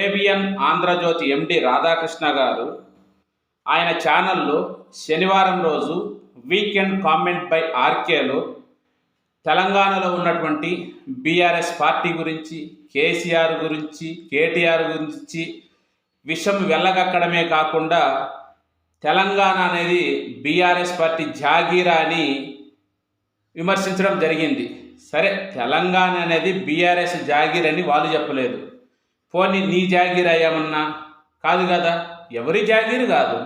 ABN Andhra Jyothi ఎండి రాధాకృష్ణ గారు. ఆయన ఛానల్లో శనివారం రోజు వీకెండ్ కామెంట్ బై ఆర్కేలో తెలంగాణలో ఉన్నటువంటి బీఆర్ఎస్ పార్టీ గురించి కేసీఆర్ గురించి కేటీఆర్ గురించి విషం వెళ్ళగక్కడమే కాకుండా తెలంగాణ అనేది బీఆర్ఎస్ పార్టీ జాగీరా అని విమర్శించడం జరిగింది. సరే తెలంగాణ అనేది బీఆర్ఎస్ జాగీర్ అని వాళ్ళు చెప్పలేదు. పోనీ నీ జాగీర్ అయ్యామన్నా? కాదు కదా? ఎవరి జాగీరు కాదు.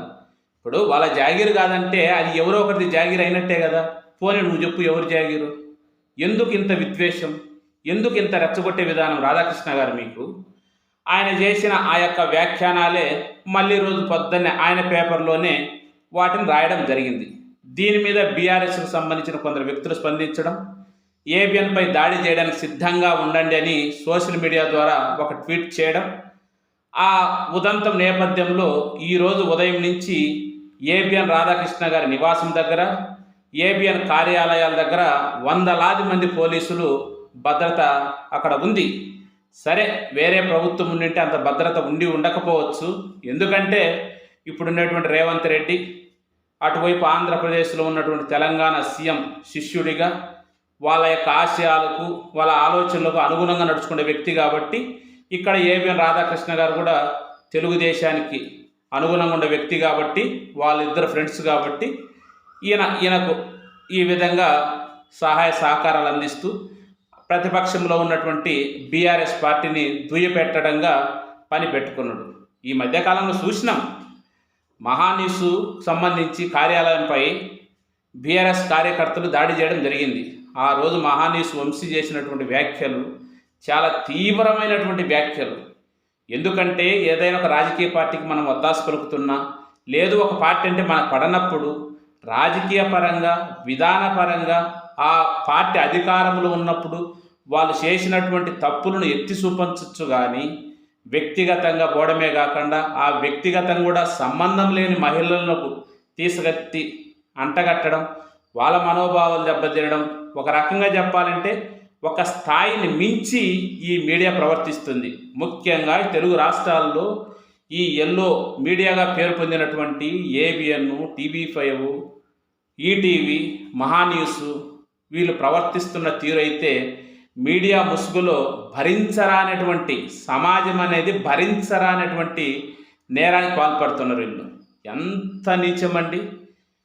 ఇప్పుడు వాళ్ళ జాగీరు కాదంటే అది ఎవరో ఒకరిది జాగీర్ అయినట్టే కదా. పోనీ నువ్వు చెప్పు ఎవరి జాగీరు? ఎందుకు ఇంత విద్వేషం? ఎందుకు ఇంత రెచ్చగొట్టే విధానం రాధాకృష్ణ గారు మీకు? ఆయన చేసిన ఆ యొక్క వ్యాఖ్యానాలే మళ్ళీ రోజు పొద్దున్నే ఆయన పేపర్లోనే వాటిని రాయడం జరిగింది. దీని మీద బీఆర్ఎస్కు సంబంధించిన కొందరు వ్యక్తులు స్పందించడం ఏబిఎన్పై దాడి చేయడానికి సిద్ధంగా ఉండండి అని సోషల్ మీడియా ద్వారా ఒక ట్వీట్ చేయడం. ఆ ఉదంతం నేపథ్యంలో ఈరోజు ఉదయం నుంచి ఏబిఎన్ రాధాకృష్ణ గారి నివాసం దగ్గర ఏబిఎన్ కార్యాలయాల దగ్గర వందలాది మంది పోలీసులు భద్రత అక్కడ ఉంది. సరే వేరే ప్రభుత్వం ఉండింటే అంత భద్రత ఉండి ఉండకపోవచ్చు. ఎందుకంటే ఇప్పుడున్నటువంటి రేవంత్ రెడ్డి అటువైపు ఆంధ్రప్రదేశ్లో ఉన్నటువంటి తెలంగాణ సీఎం శిష్యుడిగా వాళ్ళ యొక్క ఆశయాలకు వాళ్ళ ఆలోచనలకు అనుగుణంగా నడుచుకునే వ్యక్తి కాబట్టి ఇక్కడ ఏబిఎన్ రాధాకృష్ణ గారు కూడా తెలుగుదేశానికి అనుగుణంగా ఉండే వ్యక్తి కాబట్టి వాళ్ళిద్దరు ఫ్రెండ్స్ కాబట్టి ఈయన ఈయనకు ఈ విధంగా సహాయ సహకారాలు అందిస్తూ ప్రతిపక్షంలో ఉన్నటువంటి బీఆర్ఎస్ పార్టీని దుయ్యపెట్టడంగా పని పెట్టుకున్నాడు. ఈ మధ్యకాలంలో చూసినాం. మహానీసు సంబంధించి కార్యాలయంపై బీఆర్ఎస్ కార్యకర్తలు దాడి చేయడం జరిగింది. ఆ రోజు మహానీసు వంశీ చేసినటువంటి వ్యాఖ్యలు చాలా తీవ్రమైనటువంటి వ్యాఖ్యలు. ఎందుకంటే ఏదైనా ఒక రాజకీయ పార్టీకి మనం వద్దాసు పలుకుతున్నా లేదు ఒక పార్టీ అంటే మనకు పడనప్పుడు రాజకీయ పరంగా విధానపరంగా ఆ పార్టీ అధికారంలో ఉన్నప్పుడు వాళ్ళు చేసినటువంటి తప్పులను ఎత్తి చూపించవచ్చు కానీ వ్యక్తిగతంగా పోవడమే కాకుండా ఆ వ్యక్తిగతంగా కూడా సంబంధం లేని మహిళలకు తీసుకెత్తి అంటగట్టడం వాళ్ళ మనోభావాలు దెబ్బతినడం ఒక రకంగా చెప్పాలంటే ఒక స్థాయిని మించి ఈ మీడియా ప్రవర్తిస్తుంది. ముఖ్యంగా తెలుగు రాష్ట్రాల్లో ఈ ఎల్లో మీడియాగా పేరు పొందినటువంటి ABN TV five ETV Mahaa News వీళ్ళు ప్రవర్తిస్తున్న తీరు అయితే మీడియా ముసుగులో భరించరానటువంటి సమాజం అనేది భరించరానటువంటి నేరానికి పాల్పడుతున్నారు వీళ్ళు. ఎంత నీచమండి?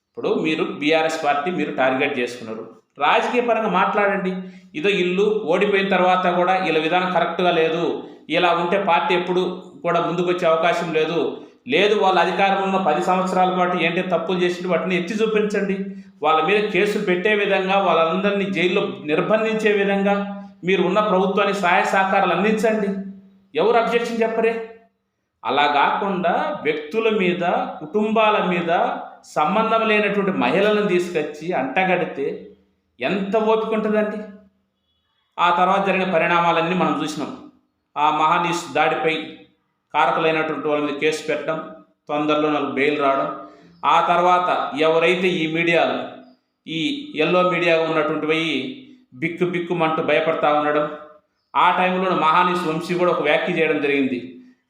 ఇప్పుడు మీరు బీఆర్ఎస్ పార్టీ మీరు టార్గెట్ చేసుకున్నారు. రాజకీయ పరంగా మాట్లాడండి. ఇదో ఇల్లు ఓడిపోయిన తర్వాత కూడా వీళ్ళ విధానం కరెక్ట్గా లేదు. ఇలా ఉంటే పార్టీ ఎప్పుడు కూడా ముందుకు వచ్చే అవకాశం లేదు. లేదు వాళ్ళ అధికారంలో ఉన్న పది సంవత్సరాల పాటు ఏంటి తప్పులు చేసి వాటిని ఎత్తి చూపించండి. వాళ్ళ మీద కేసులు పెట్టే విధంగా వాళ్ళందరినీ జైల్లో నిర్బంధించే విధంగా మీరు ఉన్న ప్రభుత్వానికి సహాయ సహకారాలు అందించండి. ఎవరు అబ్జెక్షన్ చెప్పరే? అలా కాకుండా వ్యక్తుల మీద కుటుంబాల మీద సంబంధం లేనటువంటి మహిళలను తీసుకొచ్చి అంటగడితే ఎంత ఓపిక ఉంటుందండి? ఆ తర్వాత జరిగిన పరిణామాలన్నీ మనం చూసినాం. ఆ మహానీస్ దాడిపై కారకులైనటువంటి వాళ్ళ మీద కేసు పెట్టడం తొందరలో నాకు బెయిల్ రావడం ఆ తర్వాత ఎవరైతే ఈ మీడియాలో ఈ ఎల్లో మీడియా ఉన్నటువంటి బిక్కు బిక్కుమంటూ భయపడతా ఉండడం ఆ టైంలో మహానీస్ వంశీ కూడా ఒక వ్యాఖ్య చేయడం జరిగింది.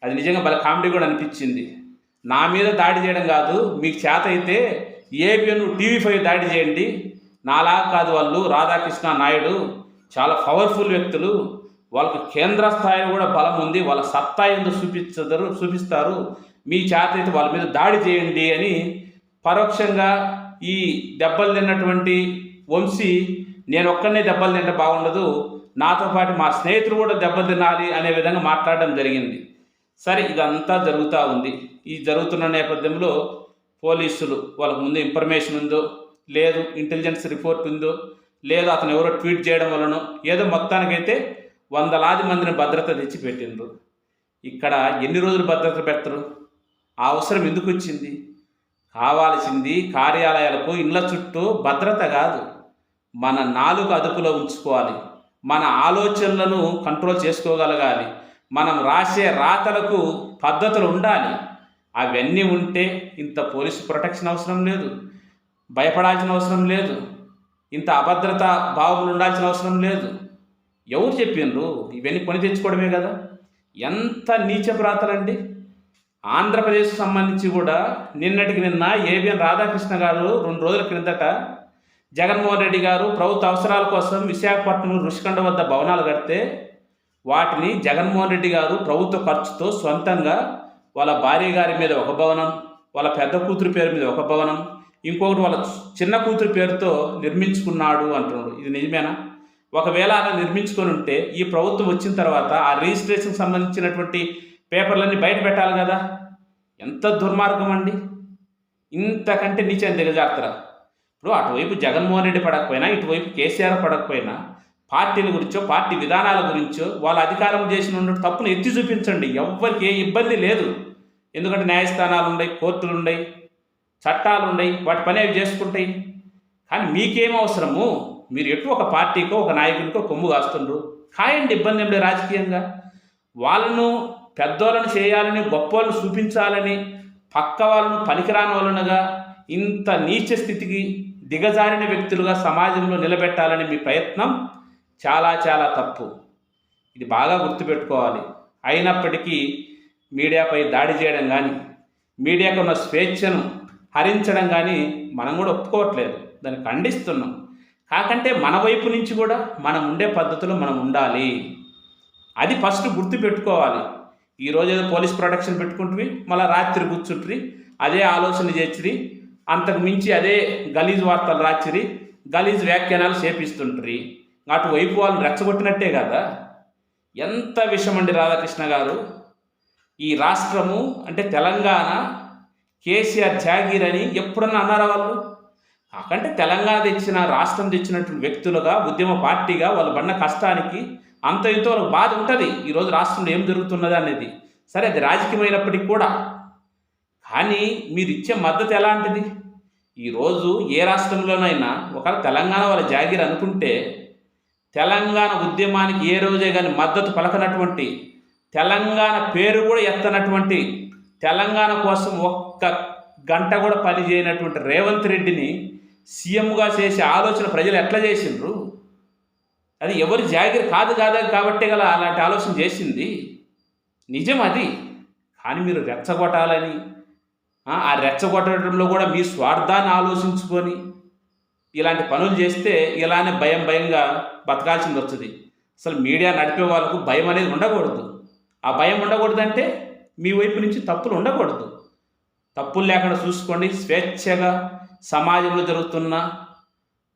అది నిజంగా భలే కామెడీ కూడా అనిపించింది. నా మీద దాడి చేయడం కాదు మీకు చేత అయితే ఏబిఎన్ టీవీ ఫైవ్ దాడి చేయండి నాలా కాదు వాళ్ళు రాధాకృష్ణ నాయుడు చాలా పవర్ఫుల్ వ్యక్తులు. వాళ్ళకు కేంద్ర స్థాయిలో కూడా బలం ఉంది. వాళ్ళ సత్తా ఎందుకు చూపించదరు చూపిస్తారు? మీ చేత అయితే వాళ్ళ మీద దాడి చేయండి అని పరోక్షంగా ఈ దెబ్బలు తిన్నటువంటి వంశీ నేను ఒక్కనే దెబ్బలు తింటే బాగుండదు. నాతో పాటు మా స్నేహితులు కూడా దెబ్బలు తినాలి అనే విధంగా మాట్లాడడం జరిగింది. సరే ఇదంతా జరుగుతూ ఉంది. ఈ జరుగుతున్న నేపథ్యంలో పోలీసులు వాళ్ళకు ముందు ఇన్ఫర్మేషన్ ఉందో లేదు ఇంటెలిజెన్స్ రిపోర్ట్ ఉందో లేదు అతను ఎవరో ట్వీట్ చేయడం వలన ఏదో మొత్తానికైతే వందలాది మందిని భద్రత తెచ్చిపెట్టిండ్రు. ఇక్కడ ఎన్ని రోజులు భద్రత పెడతారు? ఆ అవసరం ఎందుకు వచ్చింది? కావాల్సింది కార్యాలయాలకు ఇళ్ళ చుట్టూ భద్రత కాదు. మన నాలుగు అదుపులో ఉంచుకోవాలి. మన ఆలోచనలను కంట్రోల్ చేసుకోగలగాలి. మనం రాసే రాతలకు పద్ధతులు ఉండాలి. అవన్నీ ఉంటే ఇంత పోలీసు ప్రొటెక్షన్ అవసరం లేదు. భయపడాల్సిన అవసరం లేదు. ఇంత అభద్రత భావములు ఉండాల్సిన అవసరం లేదు. ఎవరు చెప్పిండ్రు? ఇవన్నీ కొని తెచ్చుకోవడమే కదా. ఎంత నీచప్రాతలండి. ఆంధ్రప్రదేశ్కి సంబంధించి కూడా నిన్నటికి నిన్న ఏబిఎన్ రాధాకృష్ణ గారు రెండు రోజుల క్రిందట జగన్మోహన్ రెడ్డి గారు ప్రభుత్వ అవసరాల కోసం విశాఖపట్నం ఋషికొండ వద్ద భవనాలు కడితే వాటిని జగన్మోహన్ రెడ్డి గారు ప్రభుత్వ ఖర్చుతో సొంతంగా వాళ్ళ భార్య గారి మీద ఒక భవనం వాళ్ళ పెద్ద కూతురు పేరు మీద ఒక భవనం ఇంకొకటి వాళ్ళ చిన్న కూతురు పేరుతో నిర్మించుకున్నాడు అంటున్నాడు. ఇది నిజమేనా? ఒకవేళ అలా నిర్మించుకొని ఉంటే ఈ ప్రభుత్వం వచ్చిన తర్వాత ఆ రిజిస్ట్రేషన్కి సంబంధించినటువంటి పేపర్లన్నీ బయట పెట్టాలి కదా? ఎంత దుర్మార్గం అండి. ఇంతకంటే నీచని దిగజారుతారా. ఇప్పుడు అటువైపు జగన్మోహన్ రెడ్డి పడకపోయినా ఇటువైపు కేసీఆర్ పడకపోయినా పార్టీల గురించో పార్టీ విధానాల గురించో వాళ్ళ అధికారం చేసిన ఉన్న తప్పును ఎత్తి చూపించండి. ఎవ్వరికి ఏ ఇబ్బంది లేదు. ఎందుకంటే న్యాయస్థానాలు ఉన్నాయి కోర్టులు ఉన్నాయి చట్టాలు ఉన్నాయి వాటి పని అవి చేసుకుంటాయి. కానీ మీకేం అవసరము? మీరు ఎటు ఒక పార్టీకో ఒక నాయకునికో కొమ్ము కాస్తుండ్రు. కాయండి ఇబ్బంది ఏం రాజకీయంగా. వాళ్ళను పెద్దోళ్ళను చేయాలని గొప్పవాళ్ళను చూపించాలని పక్క వాళ్ళను పనికిరాని వాళ్ళనుగా ఇంత నీచ స్థితికి దిగజారిన వ్యక్తులుగా సమాజంలో నిలబెట్టాలని మీ ప్రయత్నం చాలా చాలా తప్పు. ఇది బాగా గుర్తుపెట్టుకోవాలి. అయినప్పటికీ మీడియాపై దాడి చేయడం కానీ మీడియాకు ఉన్న స్వేచ్ఛను హరించడం కానీ మనం కూడా ఒప్పుకోవట్లేదు. దాన్ని ఖండిస్తున్నాం. కాకంటే మన వైపు నుంచి కూడా మనం ఉండే పద్ధతిలో మనం ఉండాలి. అది ఫస్ట్ గుర్తు పెట్టుకోవాలి. ఈరోజు ఏదో పోలీస్ ప్రొటెక్షన్ పెట్టుకుంటుంది మళ్ళీ రాత్రి కూర్చుంటుంది అదే ఆలోచన చేసిరి అంతకు మించి అదే గలీజ్ వార్తలు రాచిరి గలీజ్ వ్యాఖ్యానాలు చేపిస్తుంటారు అటువైపు వాళ్ళని రెచ్చగొట్టినట్టే కదా. ఎంత విషయం అండి రాధాకృష్ణ గారు. ఈ రాష్ట్రము అంటే తెలంగాణ కేసీఆర్ జాగీర్ అని ఎప్పుడన్నా అన్నారా వాళ్ళు? కాకంటే తెలంగాణ తెచ్చిన రాష్ట్రం తెచ్చినటువంటి వ్యక్తులుగా ఉద్యమ పార్టీగా వాళ్ళు పడిన కష్టానికి అంత ఇంత వాళ్ళకి బాధ ఉంటుంది. ఈరోజు రాష్ట్రంలో ఏం జరుగుతున్నది అనేది. సరే అది రాజకీయమైనప్పటికీ కూడా. కానీ మీరు ఇచ్చే మద్దతు ఎలాంటిది? ఈరోజు ఏ రాష్ట్రంలోనైనా ఒకవేళ తెలంగాణ వాళ్ళ జాగీర్ అనుకుంటే తెలంగాణ ఉద్యమానికి ఏ రోజే కానీ మద్దతు పలకనటువంటి తెలంగాణ పేరు కూడా ఎత్తనటువంటి తెలంగాణ కోసం ఒక్క గంట కూడా పని చేయనటువంటి రేవంత్ రెడ్డిని సీఎంగా చేసే ఆలోచన ప్రజలు ఎట్లా చేసిండ్రు? అది ఎవరి జాగిరి కాదు కాదా కాబట్టే గల అలాంటి ఆలోచన చేసింది. నిజం అది. కానీ మీరు రెచ్చగొట్టాలని ఆ రెచ్చగొట్టడంలో కూడా మీ స్వార్థాన్ని ఆలోచించుకొని ఇలాంటి పనులు చేస్తే ఇలానే భయం భయంగా బతకాల్సింది వస్తుంది అసలు మీడియా నడిపే వాళ్ళకు భయం అనేది ఉండకూడదు. ఆ భయం ఉండకూడదంటే మీ వైపు నుంచి తప్పులు ఉండకూడదు. తప్పులు లేకుండా చూసుకోండి. స్వేచ్ఛగా సమాజంలో జరుగుతున్న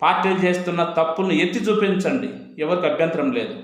పార్టీలు చేస్తున్న తప్పులను ఎత్తి చూపించండి. ఎవరికి అభ్యంతరం లేదు.